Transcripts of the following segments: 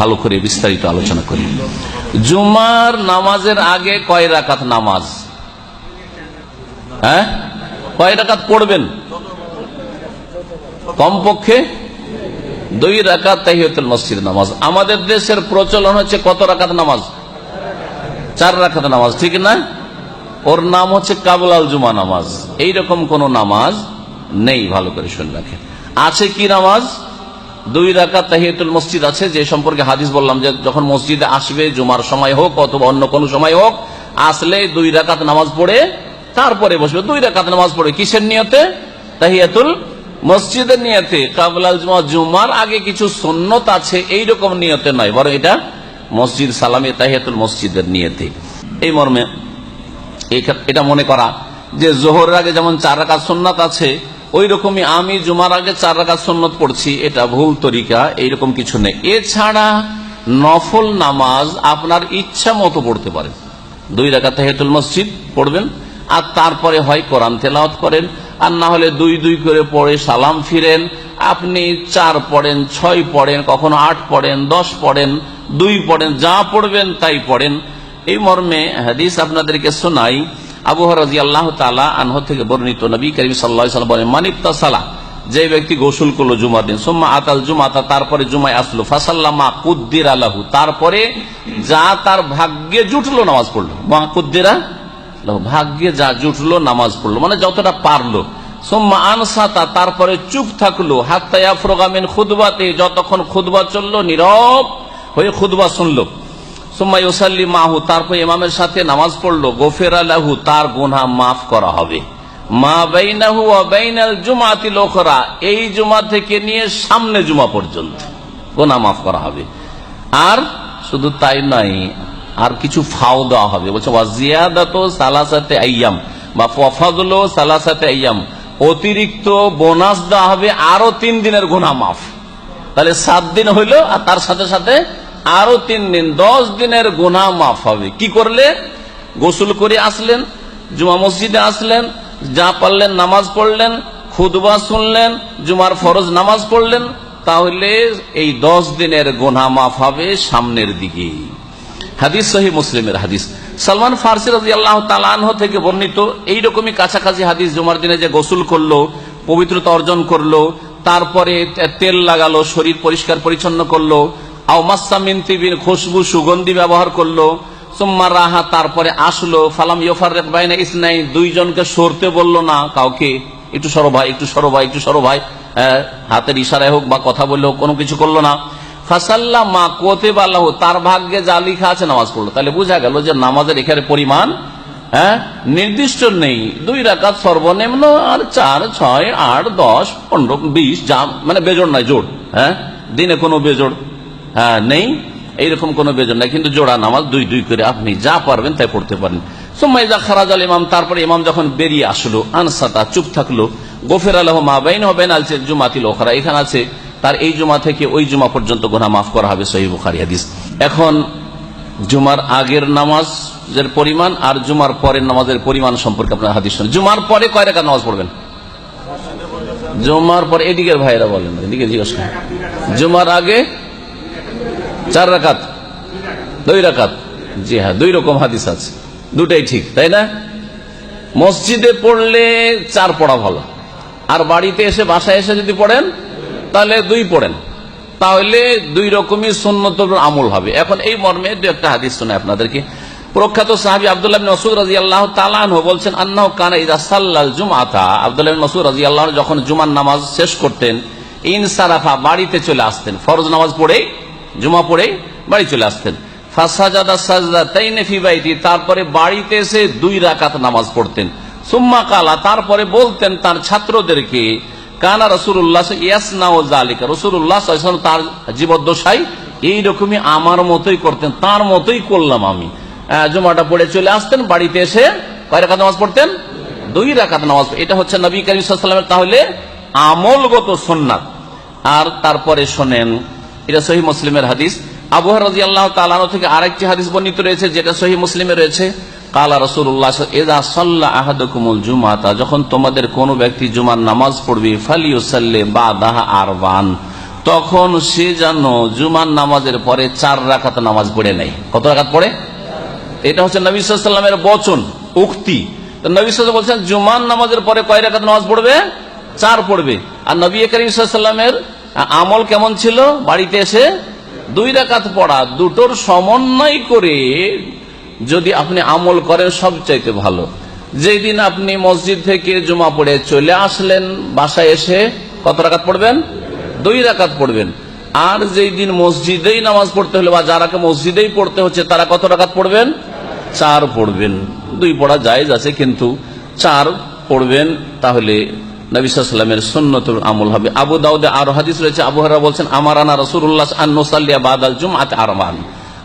ভালো করে বিস্তারিত আলোচনা করি। জুমার নামাজের আগে কয় রাকাত নামাজ? হ্যাঁ? কয় রাকাত পড়বেন? কমপক্ষে দুই রাকাত তাহিয়াতুল মসজিদ নামাজ। আমাদের দেশের প্রচলন হচ্ছে কত রাকাত নামাজ? চার রাকাত নামাজ, ঠিক না? ওর নাম হচ্ছে কাবুলাল জুমা নামাজ। এইরকম কোন নামাজ নেই, ভালো করে শুনে রাখেন। আছে কি নামাজ? দুই রাকাত তাহিয়াতুল মসজিদ আছে, যে সম্পর্কে হাদিস বললাম যে যখন মসজিদে আসবে, জুমার সময় হোক অথবা অন্য কোনো সময় হোক, আসলে দুই রাকাত নামাজ পড়ে, তারপরে বসবে। দুই রাকাত নামাজ পড়ে কিসের নিয়তে? তাহিয়াতুল মসজিদের নিয়তে। কাবলাল জুমা, জুমার আগে কিছু সন্ন্যত আছে, এইরকম নিয়তে নয়, বরং এটা মসজিদ সালামে তাহিয়াতুল মসজিদের নিয়তে। এই মর্মে এই- এটা মনে করা যে জোহরের আগে যেমন চার রাকাত সন্ন্যত আছে ওই রকমই আমি জুমার আগে চার রাকাত সন্ন্যত পড়ছি, এটা ভুল তরিকা, এইরকম কিছু নেই। এছাড়া নফল নামাজ আপনার ইচ্ছা মতো পড়তে পারেন। দুই রাকাত তাহিয়াতুল মসজিদ পড়বেন, আর তারপরে হয় কোরআন তেলাওয়াত করেন, আর না হলে দুই দুই করে পড়ে সালাম ফিরেন, আপনি চার পড়েন, ছয় পড়েন, কখনো আট পড়েন, দশ পড়েন, দুই পড়েন, যা পড়বেন তাই পড়েন। এই মর্মে হাদিস আপনাদেরকে শোনাই আবু রাজি আল্লাহ আনহ থেকে বর্ণিত নবী করিম সাল্লাহ বলেন মানিপ্তা সালা যে ব্যক্তি গোসল করল জুমার দিন, সোম্মা আতাল জুমাতা তারপরে জুমায় আসলো, ফাসাল্লামা কুদ্দির আলাহু তারপরে যা তার ভাগ্যে জুটলো নামাজ পড়ল। মা কুদ্দিরা ভাগ্যে যা জুটলো নামাজ পড়ল মানে যতটা পারল। সোম্মা আনসাতা তারপরে চুপ থাকল হাত্তায়া ফ্রোগামিন খুদবাতে যতক্ষণ খুদবা চলল, নীরব হয়ে খুদবা শুনলো। সোম্মাই ওসাল্লি মাহু, তারপর ইমামের সাথে নামাজ পড়ল, গোফের আলাহু তার গুনা মাফ করা হবে। মা বাইনাহু জুমাতি লোকরা এই জুমা থেকে নিয়ে সামনে জুমা পর্যন্ত গোনা মাফ করা হবে। আর শুধু তাই নয়, আর কিছু ফাও দেওয়া হবে। বলছে ওয়াজিয়াদাত সালাসাতে আইয়াম, বা ফফাদুল সালাসাতে আইয়াম, অতিরিক্ত বোনাস দেওয়া হবে আরও তিন দিনের গুনা মাফ। তাহলে সাত দিন হইল আর তার সাথে সাথে আরও তিন দিন, দশ দিনের গোনা মাফ হবে। কি করলে? গোসল করে আসলেন, জুমা মসজিদে আসলেন, যা পারলেন নামাজ পড়লেন খুদবা শুনলেন, জুমার ফরজ নামাজ পড়লেন, তাহলে এই দশ দিনের গোনা মাফ হবে সামনের দিকে। হাদিস সহি মুসলিমের হাদিস। সালমান ফার্সি রাজি আল্লাহ তালাহ থেকে বর্ণিত এইরকমই কাছাকাছি হাদিস জুমার দিনে যে গোসল করল, পবিত্রতা অর্জন করল, তারপরে তেল লাগালো, শরীর পরিষ্কার পরিচ্ছন্ন করল আউমাসামিন খুশবু সুগন্ধি ব্যবহার করল। সোম্মা রাহা তারপরে আসলো। ফালাম ইয়ফার বাইনা ইসনাই দুইজনকে সরতে বলল, না, কাউকে একটু সরো ভাই, একটু সরো ভাই, একটু সরো ভাই। হাতের ইশারায় হোক বা কথা বললে হোক, কোনো কিছু করল না। ফাসাল্লা মা কোতে বাল্লাহ তার ভাগ্যে যা লিখা আছে নামাজ পড়ল। তাহলে বোঝা গেল যে নামাজের এখানে পরিমাণ হ্যাঁ নির্দিষ্ট নেই। দুই রাকাত সর্বনিম্ন আর চার, ছয়, আট, দশ, পনেরো, বিশ, যা মানে বেজোড় নাই জোর হ্যাঁ দিনে কোনো বেজোড়। নেই, এইরকম কোনো বেজন নাই, কিন্তু জোড়া নামাজ দুই দুই করে আপনি যা পারবেন তাই পড়তে পারেন। সোম্মাইজা খারাজ আল ইমাম তারপরে ইমাম যখন বেরিয়ে আসলো, আনসাতা চুপ থাকল, গোফের আলহ মা বাইন হবেন আলছে জুমাতিল ওখরা এখানে আছে তার এই জুমা থেকে ওই জুমা পর্যন্ত গোনা মাফ করা হবে সহি বুখারি হাদিস। এখন জুমার আগের নামাজের পরিমাণ আর জুমার পরের নামাজের পরিমাণ সম্পর্কে আপনার হাদিস শুনুন। জুমার পরে কয় রেখা নামাজ পড়বেন? জুমার পরে, এদিকের ভাইরা বলেন, এদিকে জিজ্ঞাসা। জুমার আগে চার রাকাত, দুই রাকাত। জি হ্যাঁ দুই রকম হাদিস আছে। দুটাই ঠিক, তাই না? মসজিদে পড়লে চার পড়া ভালো। আর বাড়িতে এসে বাসায় এসে যদি পড়েন, তাহলে দুই পড়েন। তাহলে দুই রকমই সুন্নত আমল হবে। এখন এই মর্মে দু একটা হাদিস শোনায় আপনাদেরকে। প্রখ্যাত সাহাবি আব্দুল্লাহ মসুদ রাজি আল্লাহ তালান বলছেন, আন্নাহ কানা ইদা সাল্লাল জুমাতা আব্দুল্লাহ মসুদ রাজি আল্লাহ যখন জুমার নামাজ শেষ করতেন, ইনসারাফা, বাড়িতে চলে আসতেন। ফরজ নামাজ পড়েই জুমা পড়ে বাড়ি চলে আসতেন। তারপরে বাড়িতে এসে দুই রাকাত নামাজ পড়তেন। সুম্মা কালা, তারপরে বলতেন তার ছাত্রদেরকে, কানা রসুল্লাহ ইয়াসনা জালিকা রসুল্লাহ তার জীবদ্দশাই এইরকমই আমার মতোই করতেন, তার মতোই করলাম আমি। জুমাটা পড়ে চলে আসতেন, বাড়িতে এসে কয় রাকাত নামাজ পড়তেন? দুই রাকাত নামাজ এটা হচ্ছে নবী করিম তাহলে আমলগত সন্ন্যাত আর তারপরে শোনেন এটা সহি মুসলিমের হাদিস। আবহাওয়া রাজি আল্লাহ তালানো থেকে আরেকটি হাদিস বর্ণিত রয়েছে, যেটা সহি মুসলিমে রয়েছে। কালা রসুল্লাহ এদা সাল্লাহ আহাদুকুমুল জুমাতা, যখন তোমাদের কোনো ব্যক্তি জুমার নামাজ পড়বে, ফালিউসাল্লে বা দাহা আরবান তখন সে যেন জুমার নামাজের পরে চার রাকাত নামাজ পড়ে নেয়। কত রাকাত পড়ে? এটা হচ্ছে নবী সাল্লামের বচন, উক্তি। নবী বলছেন জুমান নামাজের পরে কয় রাকাত নামাজ পড়বে? চার পড়বে। আর নবী করিম সাল্লামের আমল কেমন ছিল? বাড়িতে এসে দুই রাকাত পড়া, দুটোর সমন্বয় করে যদি আপনি আমল করেন সবচাইতে ভালো। যেই দিন আপনি মসজিদ থেকে জুমা পড়ে চলে আসলেন, বাসায় এসে কত রাকাত পড়বেন? দুই রাকাত পড়বেন। আর যেই দিন মসজিদেই নামাজ পড়তে হলে বা যারাকে মসজিদেই পড়তে হচ্ছে, তারা কত রাকাত পড়বেন? চার পড়বেন। দুই পড়া জায়েজ আছে, কিন্তু চার পড়বেন, তাহলে নবিসামের সুন্নতুল আমল হবে। আবু দাউদে আরও হাদিস রয়েছে আবহাওয়া বলছেন আমার আনা রসুল্লাহ আন্নসাল্লিয়া বাদাল জুম আতে আরমান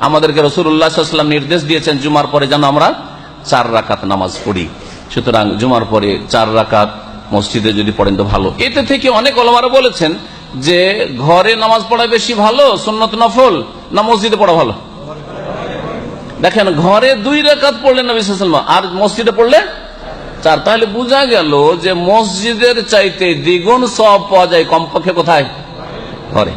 আমাদেরকে রসুল্লাহাম নির্দেশ দিয়েছেন, জুমার পরে যেন আমরা চার রাকাত নামাজ পড়ি। সুতরাং জুমার পরে চার রাকাত মসজিদে যদি পড়েন তো ভালো। এতে থেকে অনেক অলমারা বলেছেন যে, ঘরে নামাজ পড়া বেশি ভালো, সুন্নত নফল, না মসজিদে পড়া ভালো? দেখেন, ঘরে দুই রেখাত পড়লে নবী আর মসজিদে পড়লে চার তাহলে বোঝা গেল যে মসজিদের চাইতে দ্বিগুণ সব পাওয়া যায় কমপক্ষে কোথায়? ঘরে।